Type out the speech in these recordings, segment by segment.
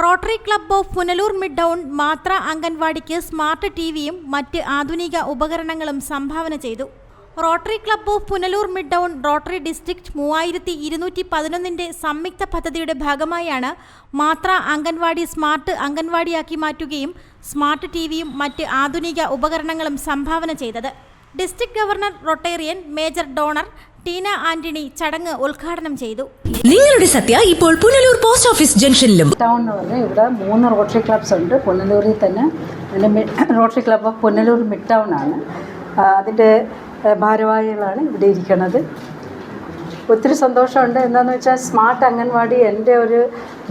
Rotary club of Punalur mid town മാത്ര അംഗൻവാടിക്ക് smart ടിവിയും മറ്റ് ആധുനിക ഉപകരണങ്ങളും സംഭാവന ചെയ്തു. Rotary club of Punalur mid town rotary district മൂവായിരത്തി ഇരുന്നൂറ്റി പതിനൊന്നിന്റെ സംയുക്ത പദ്ധതിയുടെ ഭാഗമായാണ് മാത്ര അംഗൻവാടി സ്മാർട്ട് അംഗൻവാടിയാക്കി മാറ്റുകയും സ്മാർട്ട് ടിവിയും മറ്റ് ആധുനിക ഉപകരണങ്ങളും സംഭാവന ചെയ്തത്. District governor rotarian major donor Teena Antony ചടങ്ങ് ഉദ്ഘാടനം ചെയ്തു. നിങ്ങളുടെ സത്യ ഇപ്പോൾ പുനലൂർ പോസ്റ്റ് ഓഫീസ് ജംഗ്ഷനിലും. ടൗൺ എന്ന് പറഞ്ഞാൽ ഇവിടെ മൂന്ന് റോട്ടറി ക്ലബ്സ് ഉണ്ട്. പുനലൂരിൽ തന്നെ rotary club of Punalur mid town ആണ് അതിന്റെ ഭാരവാഹികളാണ് ഇവിടെ ഇരിക്കുന്നത്. ഒത്തിരി സന്തോഷമുണ്ട്. എന്താണെന്ന് വെച്ചാൽ സ്മാർട്ട് അംഗൻവാടി എന്റെ ഒരു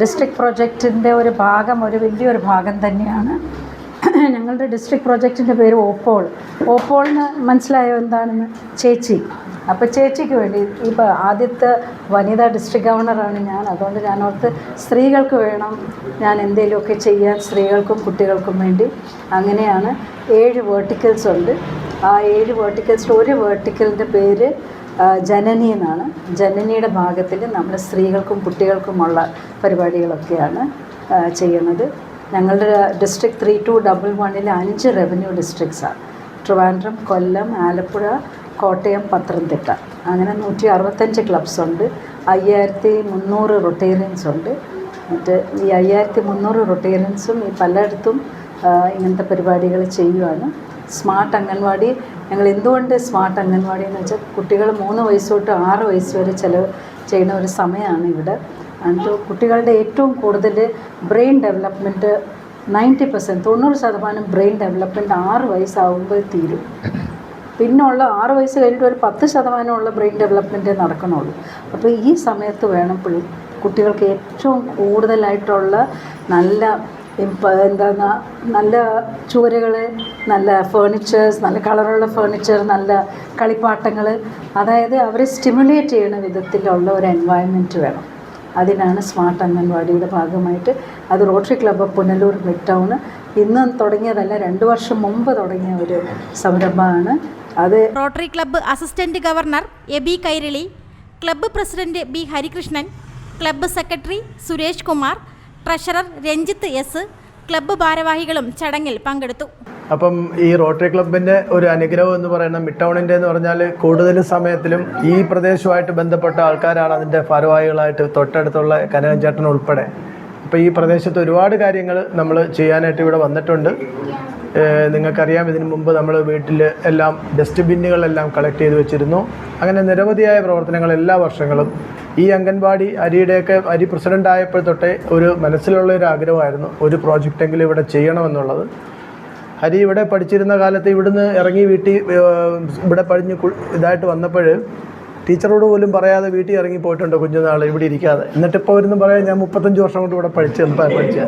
ഡിസ്ട്രിക്ട് പ്രൊജക്റ്റിന്റെ ഒരു ഭാഗം ഒരു വലിയൊരു ഭാഗം തന്നെയാണ്. ഞങ്ങളുടെ ഡിസ്ട്രിക്ട് പ്രൊജക്റ്റിന്റെ പേര് ഓപ്പോൾ. ഓപ്പോളിന് മനസ്സിലായോ എന്താണെന്ന്? ചേച്ചി. അപ്പോൾ ചേച്ചിക്ക് വേണ്ടി ഇപ്പോൾ ആദ്യത്തെ വനിതാ ഡിസ്ട്രിക്ട് ഗവർണറാണ് ഞാൻ. അതുകൊണ്ട് ഞാൻ ഓർത്ത് സ്ത്രീകൾക്ക് വേണം ഞാൻ എന്തെങ്കിലുമൊക്കെ ചെയ്യാൻ സ്ത്രീകൾക്കും കുട്ടികൾക്കും വേണ്ടി. അങ്ങനെയാണ് ഏഴ് വേർട്ടിക്കൽസ് ഉണ്ട്. ആ ഏഴ് വേർട്ടിക്കൽസിൽ ഒരു വേർട്ടിക്കലിന്റെ പേര് ജനനി എന്നാണ്. ജനനിയുടെ ഭാഗത്തിൽ നമ്മൾ സ്ത്രീകൾക്കും കുട്ടികൾക്കുമുള്ള പരിപാടികളൊക്കെയാണ് ചെയ്യുന്നത്. ഞങ്ങളുടെ ഡിസ്ട്രിക്ട് ത്രീ ടു ഡബിൾ വണ്ണിൽ അഞ്ച് റവന്യൂ ഡിസ്ട്രിക്ട്സാണ് ട്രിവാൻഡ്രം കൊല്ലം ആലപ്പുഴ കോട്ടയം പത്തനംതിട്ട. അങ്ങനെ നൂറ്റി അറുപത്തഞ്ച് ക്ലബ്സ് ഉണ്ട്. അയ്യായിരത്തി മുന്നൂറ് റൊട്ടേറിയൻസ് ഉണ്ട്. എന്നിട്ട് ഈ അയ്യായിരത്തി മുന്നൂറ് റൊട്ടേറിയൻസും ഈ പലയിടത്തും ഇങ്ങനത്തെ പരിപാടികൾ ചെയ്യുവാണ്. സ്മാർട്ട് അംഗൻവാടി ഞങ്ങൾ എന്തുകൊണ്ട് സ്മാർട്ട് അംഗൻവാടി എന്ന് വെച്ചാൽ കുട്ടികൾ മൂന്ന് വയസ്സ് തൊട്ട് ആറ് വയസ്സ് വരെ ചിലവ് ചെയ്യുന്ന ഒരു സമയമാണ് ഇവിടെ. എന്നിട്ട് കുട്ടികളുടെ ഏറ്റവും കൂടുതൽ ബ്രെയിൻ ഡെവലപ്മെന്റ് നയന്റി പെർസെന്റ് തൊണ്ണൂറ് ശതമാനം ബ്രെയിൻ ഡെവലപ്മെന്റ് ആറ് വയസ്സാകുമ്പോൾ തീരും. പിന്നുള്ള ആറ് വയസ്സ് കഴിഞ്ഞിട്ട് ഒരു പത്ത് ശതമാനമുള്ള ബ്രെയിൻ ഡെവലപ്മെന്റേ നടക്കണുള്ളൂ. അപ്പോൾ ഈ സമയത്ത് വേണം കുട്ടികൾക്ക് ഏറ്റവും കൂടുതലായിട്ടുള്ള നല്ല എന്താണ് നല്ല ചുവരുകൾ നല്ല ഫേർണിച്ചേഴ്സ് നല്ല കളറുള്ള ഫേർണിച്ചർ നല്ല കളിപ്പാട്ടങ്ങൾ അതായത് അവരെ സ്റ്റിമുലേറ്റ് ചെയ്യുന്ന വിധത്തിലുള്ള ഒരു എൻവയൺമെന്റ് വേണം. അതിനാണ് സ്മാർട്ട് അംഗൻവാടിയുടെ ഭാഗമായിട്ട് അത് rotary club Punalur mid town ഇന്ന് തുടങ്ങിയതല്ല രണ്ട് വർഷം മുമ്പ് തുടങ്ങിയ ഒരു സംരംഭമാണ്. അത് rotary club assistant governor Eby Kairali club president B Harikrishnan club secretary Suresh Kumar treasurer Ranjith S club ഭാരവാഹികളും ചടങ്ങിൽ പങ്കെടുത്തു. അപ്പം ഈ റോട്ടറി ക്ലബിന്റെ ഒരു അനുഗ്രഹം എന്ന് പറയുന്ന മിട്ടൗണിന്റെ എന്ന് പറഞ്ഞാൽ കൂടുതൽ സമയത്തിലും ഈ പ്രദേശവുമായിട്ട് ബന്ധപ്പെട്ട ആൾക്കാരാണ് അതിന്റെ ഭാരവാഹികളായിട്ട് തൊട്ടടുത്തുള്ള കനകൻ ചേട്ടൻ ഉൾപ്പെടെ. അപ്പോൾ ഈ പ്രദേശത്ത് ഒരുപാട് കാര്യങ്ങൾ നമ്മൾ ചെയ്യാനായിട്ട് ഇവിടെ വന്നിട്ടുണ്ട്. നിങ്ങൾക്കറിയാം ഇതിനു മുമ്പ് നമ്മൾ വീട്ടിൽ എല്ലാം ഡസ്റ്റ് ബിന്നുകളെല്ലാം കളക്ട് ചെയ്ത് വെച്ചിരുന്നു. അങ്ങനെ നിരവധിയായ പ്രവർത്തനങ്ങൾ എല്ലാ വർഷങ്ങളും. ഈ അംഗൻവാടി അരിയുടെയൊക്കെ അരി പ്രസിഡന്റ് ആയപ്പോൾ തൊട്ടേ ഒരു മനസ്സിലുള്ള ഒരു ആഗ്രഹമായിരുന്നു ഒരു പ്രോജക്റ്റെങ്കിലും ഇവിടെ ചെയ്യണമെന്നുള്ളത്. ഹരി ഇവിടെ പഠിച്ചിരുന്ന കാലത്ത് ഇവിടുന്ന് ഇറങ്ങി വീട്ടിൽ ഇവിടെ പഠിഞ്ഞ് ഇതായിട്ട് വന്നപ്പോൾ ടീച്ചറോട് പോലും പറയാതെ വീട്ടിൽ ഇറങ്ങി പോയിട്ടുണ്ട് കുഞ്ഞുനാൾ ഇവിടെ ഇരിക്കാതെ? എന്നിട്ട് ഇപ്പോൾ വരുന്നു പറയാൻ ഞാൻ മുപ്പത്തഞ്ച് വർഷം കൊണ്ട് ഇവിടെ പഠിച്ചു പഠിച്ച?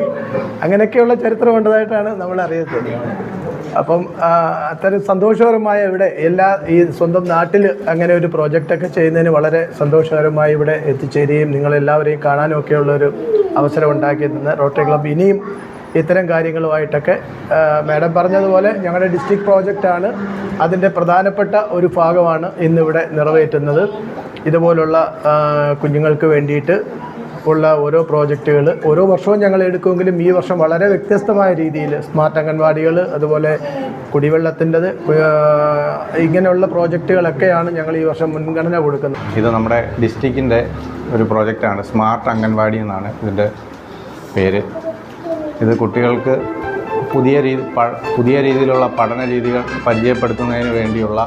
അങ്ങനെയൊക്കെയുള്ള ചരിത്രം ഉണ്ടതായിട്ടാണ് നമ്മൾ അറിയുന്നത്. അപ്പം അത്തരം സന്തോഷകരമായ ഇവിടെ എല്ലാ ഈ സ്വന്തം നാട്ടിൽ അങ്ങനെ ഒരു പ്രോജക്റ്റൊക്കെ ചെയ്യുന്നതിന് വളരെ സന്തോഷകരമായി ഇവിടെ എത്തിച്ചേരുകയും നിങ്ങളെല്ലാവരെയും കാണാനും ഒക്കെയുള്ള ഒരു അവസരം ഉണ്ടാക്കി തന്ന റോട്ടറി ക്ലബ്ബ് ഇനിയും ഇത്തരം കാര്യങ്ങളുമായിട്ടൊക്കെ മാഡം പറഞ്ഞതുപോലെ ഞങ്ങളുടെ ഡിസ്ട്രിക്ട് പ്രോജക്റ്റാണ്. അതിന്റെ പ്രധാനപ്പെട്ട ഒരു ഭാഗമാണ് ഇന്നിവിടെ നിറവേറ്റുന്നത്. ഇതുപോലുള്ള കുഞ്ഞുങ്ങൾക്ക് വേണ്ടിയിട്ട് ഉള്ള ഓരോ പ്രോജക്റ്റുകൾ ഓരോ വർഷവും ഞങ്ങൾ എടുക്കുമെങ്കിലും ഈ വർഷം വളരെ വ്യത്യസ്തമായ രീതിയിൽ സ്മാർട്ട് അംഗൻവാടികൾ അതുപോലെ കുടിവെള്ളത്തിന്റെത് ഇങ്ങനെയുള്ള പ്രോജക്റ്റുകളൊക്കെയാണ് ഞങ്ങൾ ഈ വർഷം മുൻഗണന കൊടുക്കുന്നത്. ഇത് നമ്മുടെ ഡിസ്ട്രിക്റ്റിന്റെ ഒരു പ്രോജക്റ്റാണ്. സ്മാർട്ട് അംഗൻവാടി എന്നാണ് ഇതിന്റെ പേര്. ഇത് കുട്ടികൾക്ക് പുതിയ രീതി പുതിയ രീതിയിലുള്ള പഠന രീതികൾ പരിചയപ്പെടുത്തുന്നതിന് വേണ്ടിയുള്ള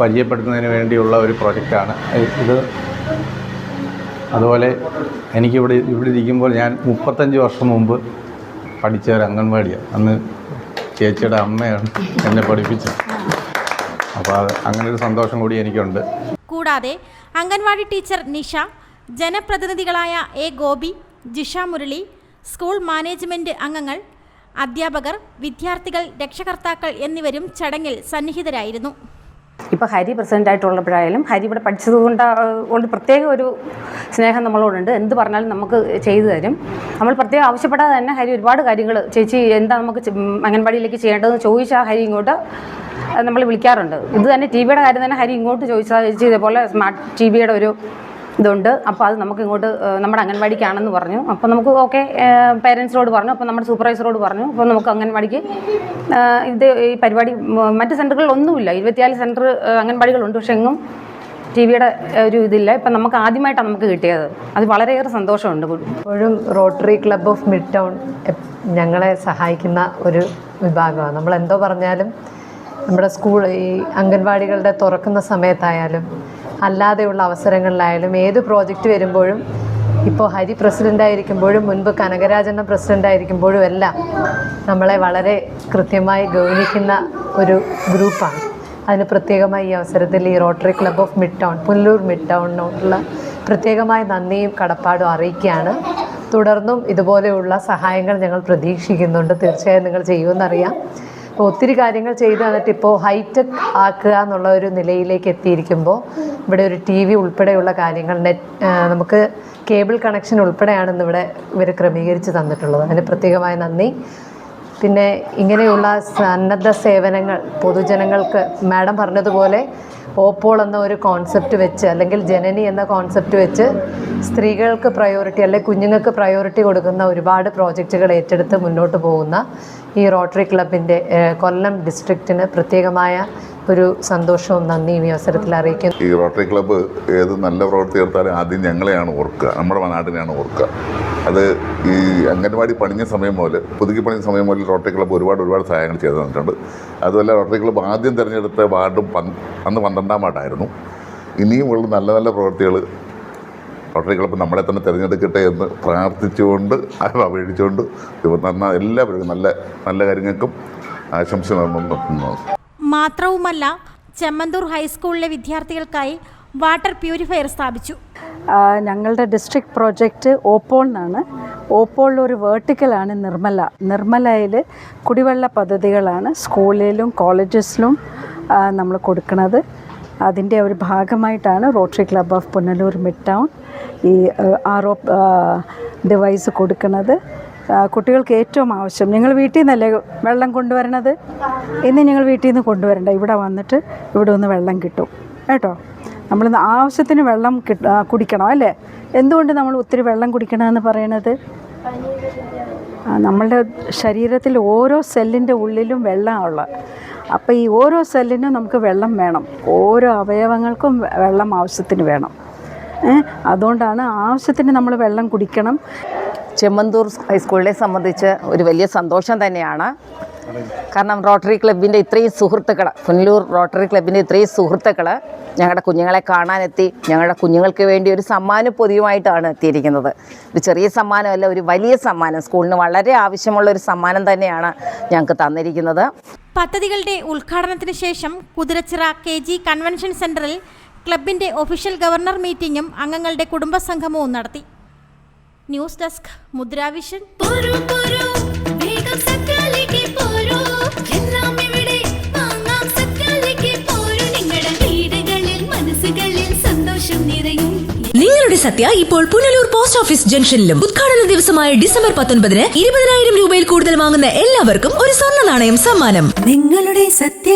പരിചയപ്പെടുത്തുന്നതിന് വേണ്ടിയുള്ള ഒരു പ്രൊജക്റ്റാണ്. ഇത് അതുപോലെ എനിക്കിവിടെ ഇവിടെ ഇരിക്കുമ്പോൾ ഞാൻ മുപ്പത്തഞ്ച് വർഷം മുമ്പ് പഠിച്ച ഒരു അംഗൻവാടിയാണ്. അന്ന് ചേച്ചിയുടെ അമ്മയാണ് എന്നെ പഠിപ്പിച്ചത്. അപ്പോൾ അങ്ങനെ ഒരു സന്തോഷം കൂടി എനിക്കുണ്ട്. കൂടാതെ anganwadi teacher Nisha ജനപ്രതിനിധികളായ A Gopi Jisha Murali school management അംഗങ്ങൾ അധ്യാപകർ വിദ്യാർത്ഥികൾ രക്ഷകർത്താക്കൾ എന്നിവരും ചടങ്ങിൽ സന്നിഹിതരായിരുന്നു. ഇപ്പോൾ ഹരി പ്രസിഡന്റ് ആയിട്ടുള്ളപ്പോഴായാലും ഹരി ഇവിടെ പഠിച്ചത് കൊണ്ട് കൊണ്ട് പ്രത്യേക ഒരു സ്നേഹം നമ്മളോടുണ്ട്. എന്ത് പറഞ്ഞാലും നമുക്ക് ചെയ്തു തരും. നമ്മൾ പ്രത്യേകം ആവശ്യപ്പെടാതെ തന്നെ ഹരി ഒരുപാട് കാര്യങ്ങൾ ചേച്ചി എന്താ നമുക്ക് അംഗൻവാടിയിലേക്ക് ചെയ്യേണ്ടതെന്ന് ചോദിച്ചാൽ ഹരി ഇങ്ങോട്ട് നമ്മൾ വിളിക്കാറുണ്ട്. ഇത് തന്നെ ടി വിയുടെ കാര്യം തന്നെ ഹരി ഇങ്ങോട്ട് ചോദിച്ചാൽ ചേച്ചി ഇതേപോലെ സ്മാർട്ട് ടി വിയുടെ ഒരു ഇതുണ്ട്. അപ്പോൾ അത് നമുക്ക് ഇങ്ങോട്ട് നമ്മുടെ അംഗൻവാടിക്കാണെന്ന് പറഞ്ഞു. അപ്പോൾ നമുക്ക് ഓക്കെ പേരൻസിനോട് പറഞ്ഞു. അപ്പോൾ നമ്മുടെ സൂപ്പർവൈസറോട് പറഞ്ഞു. അപ്പോൾ നമുക്ക് അംഗൻവാടിക്ക് ഇത് ഈ പരിപാടി മറ്റ് സെന്ററുകളിലൊന്നുമില്ല ഇരുപത്തിനാല് സെന്റർ അംഗൻവാടികളുണ്ട്. പക്ഷേ എങ്ങും ടി വിയുടെ ഒരു ഇതില്ല. ഇപ്പം നമുക്ക് ആദ്യമായിട്ടാണ് നമുക്ക് കിട്ടിയത്. അത് വളരെയേറെ സന്തോഷമുണ്ട്. ഇപ്പോഴും rotary club of mid town ഞങ്ങളെ സഹായിക്കുന്ന ഒരു വിഭാഗമാണ്. നമ്മൾ എന്തോ പറഞ്ഞാലും നമ്മുടെ സ്കൂൾ ഈ അംഗൻവാടികളുടെ തുറക്കുന്ന സമയത്തായാലും അല്ലാതെയുള്ള അവസരങ്ങളിലായാലും ഏത് പ്രോജക്റ്റ് വരുമ്പോഴും ഇപ്പോൾ ഹരി പ്രസിഡന്റ് ആയിരിക്കുമ്പോഴും മുൻപ് കനകരാജണ്ണ പ്രസിഡന്റ് ആയിരിക്കുമ്പോഴും എല്ലാം നമ്മളെ വളരെ കൃത്യമായി ഗൗനിക്കുന്ന ഒരു ഗ്രൂപ്പാണ്. അതിന് പ്രത്യേകമായി ഈ അവസരത്തിൽ ഈ Rotary Club of Midtown Pullur Mid ടൗണിനോടുള്ള പ്രത്യേകമായ നന്ദിയും കടപ്പാടും അറിയിക്കുകയാണ്. തുടർന്നും ഇതുപോലെയുള്ള സഹായങ്ങൾ ഞങ്ങൾ പ്രതീക്ഷിക്കുന്നുണ്ട്. തീർച്ചയായും നിങ്ങൾ ചെയ്യുമെന്നറിയാം. അപ്പോൾ ഒത്തിരി കാര്യങ്ങൾ ചെയ്ത് തന്നിട്ട് ഇപ്പോൾ ഹൈടെക് ആക്കുക എന്നുള്ള ഒരു നിലയിലേക്ക് എത്തിയിരിക്കുമ്പോൾ ഇവിടെ ഒരു ടി വി ഉൾപ്പെടെയുള്ള കാര്യങ്ങൾ നെറ്റ് നമുക്ക് കേബിൾ കണക്ഷൻ ഉൾപ്പെടെയാണ് ഇന്നിവിടെ ഇവർ ക്രമീകരിച്ച് തന്നിട്ടുള്ളത്. അതിന് പ്രത്യേകമായ നന്ദി. പിന്നെ ഇങ്ങനെയുള്ള സന്നദ്ധ സേവനങ്ങൾ പൊതുജനങ്ങൾക്ക് മാഡം പറഞ്ഞതുപോലെ ഓപ്പോൾ എന്ന ഒരു കോൺസെപ്റ്റ് വെച്ച് അല്ലെങ്കിൽ ജനനി എന്ന കോൺസെപ്റ്റ് വെച്ച് സ്ത്രീകൾക്ക് പ്രയോറിറ്റി അല്ലെങ്കിൽ കുഞ്ഞുങ്ങൾക്ക് പ്രയോറിറ്റി കൊടുക്കുന്ന ഒരുപാട് പ്രോജക്റ്റുകൾ ഏറ്റെടുത്ത് മുന്നോട്ട് പോകുന്ന ഈ റോട്ടറി ക്ലബിന്റെ കൊല്ലം ഡിസ്ട്രിക്റ്റിന് പ്രത്യേകമായ ഒരു സന്തോഷവും നന്ദിയും ഈ അവസരത്തിൽ അറിയിക്കുന്നു. ഈ റോട്ടറി ക്ലബ്ബ് ഏത് നല്ല പ്രവൃത്തി എടുത്താലും ആദ്യം ഞങ്ങളെയാണ് ഓർക്കുക. നമ്മുടെ നാടിനെയാണ് ഓർക്കുക. അത് ഈ അംഗൻവാടി പണിഞ്ഞ സമയം മുതൽ പുതുക്കി പണിഞ്ഞ സമയം മുതൽ റോട്ടറി ക്ലബ്ബ് ഒരുപാട് ഒരുപാട് സഹായങ്ങൾ ചെയ്തു തന്നിട്ടുണ്ട്. അതുപോലെ റോട്ടറി ക്ലബ്ബ് ആദ്യം തിരഞ്ഞെടുത്ത വാർഡും അന്ന് പന്ത്രണ്ടാം വാർഡായിരുന്നു. ഇനിയും ഉള്ള നല്ല നല്ല പ്രവൃത്തികൾ റോട്ടറി ക്ലബ്ബ് നമ്മളെ തന്നെ തിരഞ്ഞെടുക്കട്ടെ എന്ന് പ്രാർത്ഥിച്ചുകൊണ്ട് അപേക്ഷിച്ചുകൊണ്ട് നന്നാ എല്ലാവർക്കും നല്ല നല്ല കാര്യങ്ങൾക്കും ആശംസ നേർന്നു മാത്രവുമല്ല ചെമ്മന്തൂർ ഹൈസ്കൂളിലെ വിദ്യാർത്ഥികൾക്കായി വാട്ടർ പ്യൂരിഫയർ സ്ഥാപിച്ചു. ഞങ്ങളുടെ ഡിസ്ട്രിക്ട് പ്രോജക്റ്റ് ഓപ്പോൾ എന്നാണ് ഓപ്പോളിൽ ഒരു വേർട്ടിക്കലാണ് നിർമ്മല. നിർമ്മലയിൽ കുടിവെള്ള പദ്ധതികളാണ് സ്കൂളിലും കോളേജസിലും നമ്മൾ കൊടുക്കുന്നത് അതിന്റെ ഒരു ഭാഗമായിട്ടാണ് Rotary Club of Punalur Midtown ഈ ആർ ഒ ഡിവൈസ് കൊടുക്കുന്നത് കുട്ടികൾക്ക് ഏറ്റവും ആവശ്യം. നിങ്ങൾ വീട്ടിൽ നിന്നല്ലേ വെള്ളം കൊണ്ടുവരണത്? ഇന്ന് ഞങ്ങൾ വീട്ടിൽ നിന്ന് കൊണ്ടുവരണ്ട. ഇവിടെ വന്നിട്ട് ഇവിടെ ഒന്ന് വെള്ളം കിട്ടും. കേട്ടോ? നമ്മൾ ആവശ്യത്തിന് വെള്ളം കുടിക്കണം അല്ലേ? എന്തുകൊണ്ട് നമ്മൾ ഒത്തിരി വെള്ളം കുടിക്കണമെന്ന് പറയണത്? നമ്മളുടെ ശരീരത്തിൽ ഓരോ സെല്ലിന്റെ ഉള്ളിലും വെള്ളമുള്ള അപ്പോൾ ഈ ഓരോ സെല്ലിനും നമുക്ക് വെള്ളം വേണം. ഓരോ അവയവങ്ങൾക്കും വെള്ളം ആവശ്യത്തിന് വേണം. അതുകൊണ്ടാണ് ആവശ്യത്തിന് നമ്മൾ വെള്ളം കുടിക്കണം. ചെമ്മന്തൂർ ഹൈസ്കൂളിനെ സംബന്ധിച്ച് ഒരു വലിയ സന്തോഷം തന്നെയാണ്. കാരണം റോട്ടറി ക്ലബിന്റെ ഇത്രയും സുഹൃത്തുക്കൾ പുനലൂർ റോട്ടറി ക്ലബിന്റെ ഇത്രയും സുഹൃത്തുക്കൾ ഞങ്ങളുടെ കുഞ്ഞുങ്ങളെ കാണാനെത്തി ഞങ്ങളുടെ കുഞ്ഞുങ്ങൾക്ക് വേണ്ടി ഒരു സമ്മാന പൊതിയുമായിട്ടാണ് എത്തിയിരിക്കുന്നത്. ഒരു ചെറിയ സമ്മാനമല്ല ഒരു വലിയ സമ്മാനം. സ്കൂളിന് വളരെ ആവശ്യമുള്ള ഒരു സമ്മാനം തന്നെയാണ് ഞങ്ങൾക്ക് തന്നിരിക്കുന്നത്. പദ്ധതികളുടെ ഉദ്ഘാടനത്തിന് ശേഷം കുതിരച്ചിറ കെ ജി കൺവെൻഷൻ സെന്ററിൽ ക്ലബിന്റെ ഒഫീഷ്യൽ ഗവർണർ മീറ്റിംഗും അംഗങ്ങളുടെ കുടുംബസംഗമവും നടത്തി. ന്യൂസ് ഡെസ്ക് മുദ്രാവിഷൻ പോരൂ പോരൂ വേഗം സത്യാലേക്ക് ഇവിടെ വാങ്ങാം. സത്യാലേക്ക് പോരൂ. നിങ്ങളുടെ വീടുകളിൽ മനസ്സുകളിൽ സന്തോഷം നിറയും. നിങ്ങളുടെ സത്യ ഇപ്പോൾ പുനലൂർ പോസ്റ്റ് ഓഫീസ് ജംഗ്ഷനിലും. ഉദ്ഘാടന ദിവസമായ ഡിസംബർ പത്തൊൻപതിന് ഇരുപതിനായിരം രൂപയിൽ കൂടുതൽ വാങ്ങുന്ന എല്ലാവർക്കും ഒരു സ്വർണ നാണയം സമ്മാനം. നിങ്ങളുടെ സത്യ